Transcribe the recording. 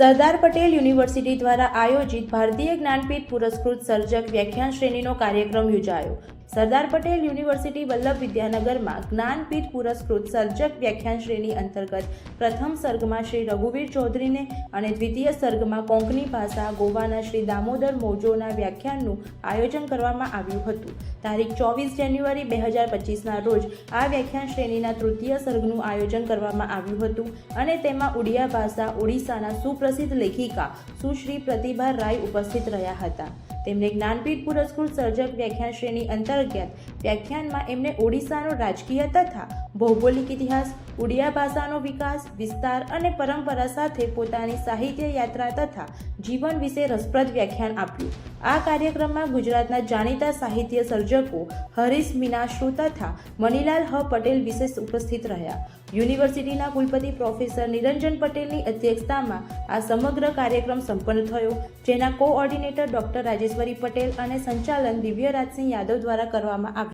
સરદાર Patel university દ્વારા આયોજિત ભારતીય જ્ઞાનપીઠ પુરસ્કૃત સર્જક વ્યાખ્યાન શ્રેણીનો કાર્યક્રમ યોજાયો. સરદાર પટેલ યુનિવર્સિટી વલ્લભ વિદ્યાનગરમાં જ્ઞાનપીઠ પુરસ્કૃત સર્જક વ્યાખ્યાન શ્રેણી અંતર્ગત પ્રથમ સર્ગમાં શ્રી રઘુવીર ચૌધરીને અને દ્વિતીય સર્ગમાં કોંકણી ભાષા, ગોવાના શ્રી દામોદર મોજોના વ્યાખ્યાનનું આયોજન કરવામાં આવ્યું હતું. તારીખ ચોવીસ જાન્યુઆરી બે હજાર પચીસના રોજ આ વ્યાખ્યાન શ્રેણીના તૃતીય સર્ગનું આયોજન કરવામાં આવ્યું હતું અને તેમાં ઉડિયા ભાષા, ઓડિશાના સુપ્રસિદ્ધ લેખિકા સુશ્રી પ્રતિભા રાય ઉપસ્થિત રહ્યા હતા. તેમણે જ્ઞાનપીઠ પુરસ્કૃત સર્જક વ્યાખ્યાન શ્રેણી અંતર્ગત વ્યાખ્યાનમાં એમણે ઓડિશાનો રાજકીય તથા ભૌગોલિક ઇતિહાસ, ઉડિયા ભાષાનો વિકાસ, વિસ્તાર અને પરંપરા સાથે પોતાની સાહિત્ય યાત્રા તથા જીવન વિશે રસપ્રદ વ્યાખ્યાન આપ્યું. આ કાર્યક્રમમાં ગુજરાતના જાણીતા સાહિત્ય સર્જકો હરીશ મીનાશ્રુ તથા મનીલાલ હ. પટેલ વિશેષ ઉપસ્થિત રહ્યા. યુનિવર્સિટીના કુલપતિ પ્રોફેસર નિરંજન પટેલની અધ્યક્ષતામાં આ સમગ્ર કાર્યક્રમ સંપન્ન થયો, જેના કોઓર્ડિનેટર ડોક્ટર રાજેશ્વરી પટેલ અને સંચાલન દિવ્યરાજસિંહ યાદવ દ્વારા કરવામાં આવ્યું.